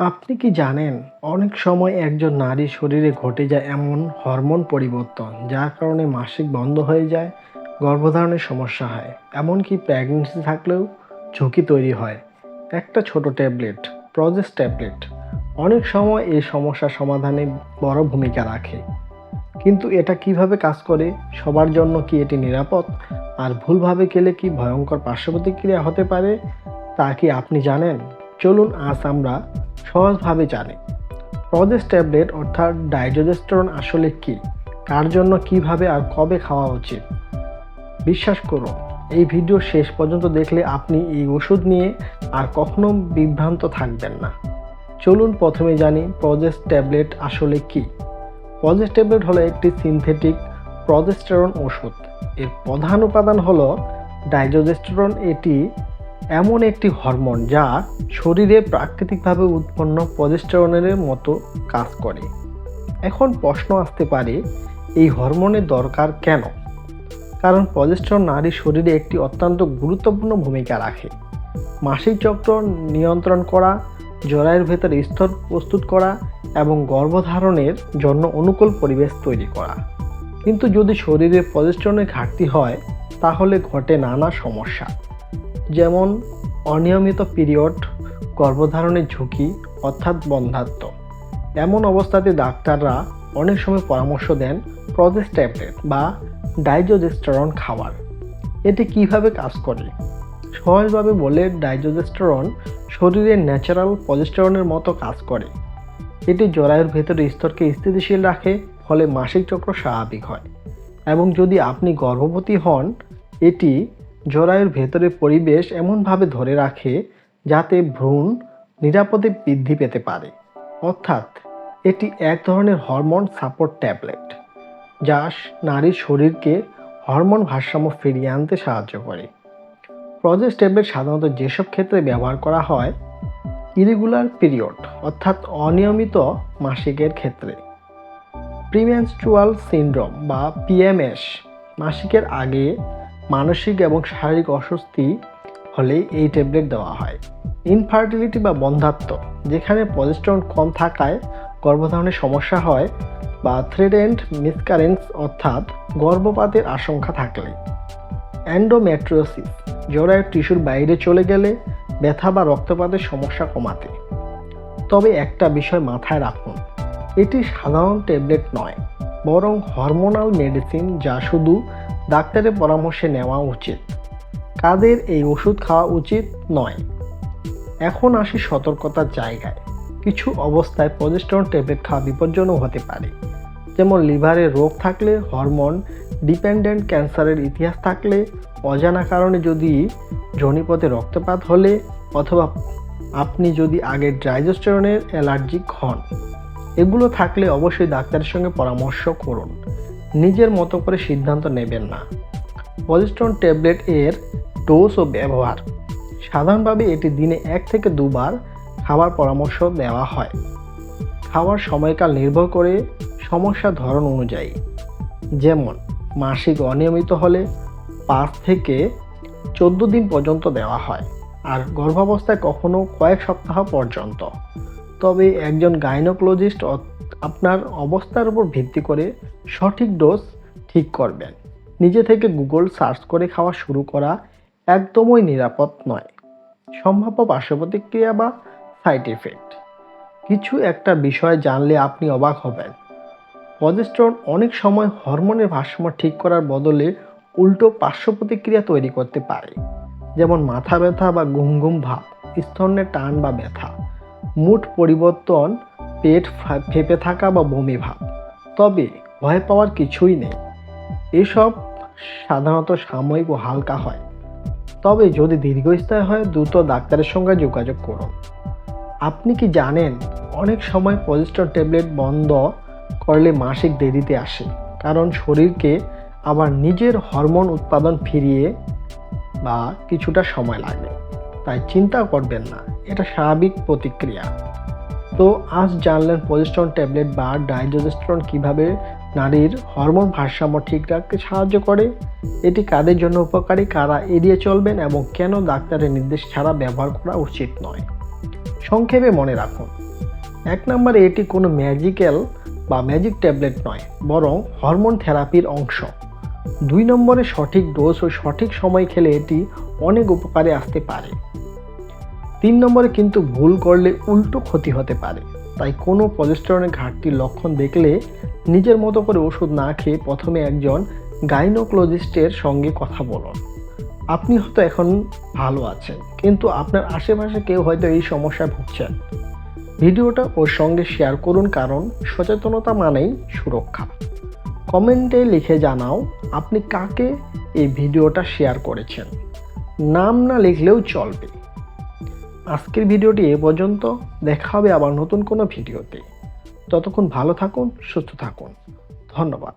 আপনি কি জানেন, অনেক সময় একজন নারীর শরীরে ঘটে যায় এমন হরমোন পরিবর্তন, যার কারণে মাসিক বন্ধ হয়ে যায়, গর্ভধারণের সমস্যা হয়, এমনকি প্রেগনেন্সি থাকলেও ঝুঁকি তৈরি হয়। একটা ছোট ট্যাবলেট, প্রজেস ট্যাবলেট, অনেক সময় এই সমস্যার সমাধানে বড় ভূমিকা রাখে। কিন্তু এটা কীভাবে কাজ করে, সবার জন্য কি এটি নিরাপদ, আর ভুলভাবে খেলে কি ভয়ঙ্কর পার্শ্ব প্রতিক্রিয়া হতে পারে, তা কি আপনি জানেন? চলুন আজ আমরা সহজভাবে জানে। প্রজেস ট্যাবলেট অর্থাৎ ডাইজোজেস্টেরন আসলে কি? কার জন্য, কীভাবে আর কবে খাওয়া উচিত? বিশ্বাস করুন, এই ভিডিও শেষ পর্যন্ত দেখলে আপনি এই ওষুধ নিয়ে আর কখনো বিভ্রান্ত থাকবেন না। চলুন প্রথমে জানি প্রজেস ট্যাবলেট আসলে কি। প্রজেস ট্যাবলেট হলো একটি সিনথেটিক প্রজেস্টেরন ওষুধ। এর প্রধান উপাদান হলো ডাইজোজেস্টেরন এটি এমন একটি হরমোন যা শরীরে প্রাকৃতিকভাবে উৎপন্ন প্রজেস্টেরনের মতো কাজ করে। এখন প্রশ্ন আসতে পারে, এই হরমোনের দরকার কেন? কারণ প্রজেস্টেরন নারীর শরীরে একটি অত্যন্ত গুরুত্বপূর্ণ ভূমিকা রাখে। মাসিক চক্র নিয়ন্ত্রণ করা, জরায়ুর ভেতরে স্তর প্রস্তুত করা এবং গর্ভধারণের জন্য অনুকূল পরিবেশ তৈরি করা। কিন্তু যদি শরীরে প্রজেস্টেরনের ঘাটতি হয়, তাহলে ঘটে নানা সমস্যা। যেমন অনিয়মিত পিরিয়ড, গর্ভধারণের ঝুঁকি অর্থাৎ বন্ধাত্ম। এমন অবস্থাতে ডাক্তাররা অনেক সময় পরামর্শ দেন প্রজেস ট্যাবলেট বা ডাইজোজেস্টেরন খাওয়ার। এটি কীভাবে কাজ করে? সহজভাবে বলে ডাইজোজেস্টেরন শরীরের ন্যাচারাল প্রজেস্টেরনের মতো কাজ করে। এটি জরায়ুর ভেতরে স্তরকে স্থিতিশীল রাখে, ফলে মাসিক চক্র স্বাভাবিক হয়। এবং যদি আপনি গর্ভবতী হন, এটি জরায়ুর ভেতরে পরিবেশ এমনভাবে ধরে রাখে যাতে ভ্রূণ নিরাপদে বৃদ্ধি পেতে পারে। অর্থাৎ, এটি এক ধরনের হরমোন সাপোর্ট ট্যাবলেট, যা নারীর শরীরকে হরমোন ভারসাম্য ফিরিয়ে আনতে সাহায্য করে। প্রজেস ট্যাবলেট সাধারণত যেসব ক্ষেত্রে ব্যবহার করা হয়, ইরেগুলার পিরিয়ড, অর্থাৎ অনিয়মিত মাসিকের ক্ষেত্রে। প্রিমেনস্ট্রুয়াল সিনড্রোম বা পিএমএস মাসিকের আগে মানসিক এবং শারীরিক অস্বস্তি হলে এই ট্যাবলেট দেওয়া হয়। ইনফার্টিলিটি বা বন্ধাত্ম, যেখানে প্রজেস্ট্রন কম থাকায় গর্ভধারণের সমস্যা হয় বা থ্রেডেন্ট মিসকারেন্স অর্থাৎ গর্ভপাতের আশঙ্কা থাকলে। অ্যান্ডোমেট্রিওসিস জরায়ুর টিস্যুর বাইরে চলে গেলে ব্যথা বা রক্তপাতের সমস্যা কমাতে। তবে একটা বিষয় মাথায় রাখুন, এটি সাধারণ ট্যাবলেট নয়, বরং হরমোনাল মেডিসিন যা শুধু ডাক্তারের পরামর্শে নেওয়া উচিত। কাদের এই ওষুধ খাওয়া উচিত নয়। এখন আসি সতর্কতার জায়গায়। কিছু অবস্থায় প্রজেস্টেরন ট্যাবলেট খাওয়া বিপজ্জনক হতে পারে। যেমন লিভারে রোগ থাকলে হরমোন, ডিপেন্ডেন্ট ক্যান্সারের ইতিহাস থাকলে, অজানা কারণে যদি জনিপথে রক্তপাত হলে, অথবা আপনি যদি আগে ড্রাইজোস্টেরনের অ্যালার্জিক হন। এগুলো থাকলে অবশ্যই ডাক্তারের সঙ্গে পরামর্শ করুন। নিজের মতো করে সিদ্ধান্ত নেবেন না। প্রজেস্ট্রন ট্যাবলেট এর ডোজ ও ব্যবহার। সাধারণভাবে এটি দিনে এক থেকে দুবার খাবার পরামর্শ দেওয়া হয়। খাওয়ার সময়কাল নির্ভর করে সমস্যা ধরন অনুযায়ী। যেমন, মাসিক অনিয়মিত হলে পাঁচ থেকে চোদ্দ দিন পর্যন্ত দেওয়া হয় আর গর্ভাবস্থায় কখনো কয়েক সপ্তাহ পর্যন্ত। তবে একজন গাইনোকোলজিস্ট আপনার অবস্থার উপর ভিত্তি করে সঠিক ডোজ ঠিক করবেন। নিজে থেকে গুগল সার্চ করে খাওয়া শুরু করা একদমই নিরাপদ নয়। সম্ভাব্য পার্শ্ব প্রতিক্রিয়া বা সাইড এফেক্ট কিছু একটা বিষয় জানলে আপনি অবাক হবেন। প্রজেস্ট্রন অনেক সময় হরমোনের ভারসাম্য ঠিক করার বদলে উল্টো পার্শ্ব প্রতিক্রিয়া তৈরি করতে পারে। যেমন মাথা ব্যথা বা ঘুম ঘুম ভাব স্তনে টান বা ব্যথা। মুড পরিবর্তন পেট ফেপে থাকা বা বমি ভাব। তবে ভয় পাওয়ার কিছুই নেই। এসব সাধারণত সাময়িক ও হালকা হয়। তবে যদি দীর্ঘস্থায়ী হয়, দ্রুত ডাক্তারের সঙ্গে যোগাযোগ করুন। আপনি কি জানেন, অনেক সময় প্রজেস্টর ট্যাবলেট বন্ধ করলে মাসিক দেরিতে আসে, কারণ শরীরকে আবার নিজের হরমোন উৎপাদন ফিরিয়ে বা কিছুটা সময় লাগে তাই চিন্তা করবেন না, এটা স্বাভাবিক প্রতিক্রিয়া। তো আজ জানলেন প্রজেস্ট্রন ট্যাবলেট বা ডাইজোজেস্ট্রন কীভাবে নারীর হরমোন ভারসাম্য ঠিক রাখতে সাহায্য করে, এটি কাদের জন্য উপকারী, কারা এড়িয়ে চলবেন এবং কেন ডাক্তারের নির্দেশ ছাড়া ব্যবহার করা উচিত নয়। সংক্ষেপে মনে রাখুন, এক নম্বরে এটি কোনো ম্যাজিক্যাল বা ম্যাজিক ট্যাবলেট নয়, বরং হরমোন থেরাপির অংশ। দুই নম্বরে সঠিক ডোজ ও সঠিক সময় খেলে এটি অনেক উপকারে আসতে পারে। তিন নম্বরে কিন্তু ভুল করলে উল্টো ক্ষতি হতে পারে। তাই কোনো প্রজেস্টেরনের ঘাটতির লক্ষণ দেখলে নিজের মতো করে ওষুধ না খেয়ে প্রথমে একজন গাইনোকোলজিস্টের সঙ্গে কথা বলুন। আপনি হয়তো এখন ভালো আছেন, কিন্তু আপনার আশেপাশে কেউ হয়তো এই সমস্যায় ভুগছেন। ভিডিওটা ওর সঙ্গে শেয়ার করুন, কারণ সচেতনতা মানেই সুরক্ষা। কমেন্টে লিখে জানাও আপনি কাকে এই ভিডিওটা শেয়ার করেছেন। নাম না লিখলেও চলবে। আজকের ভিডিওটি এ পর্যন্ত। দেখা হবে আবার নতুন কোনো ভিডিওতে। ততক্ষণ ভালো থাকুন, সুস্থ থাকুন। ধন্যবাদ।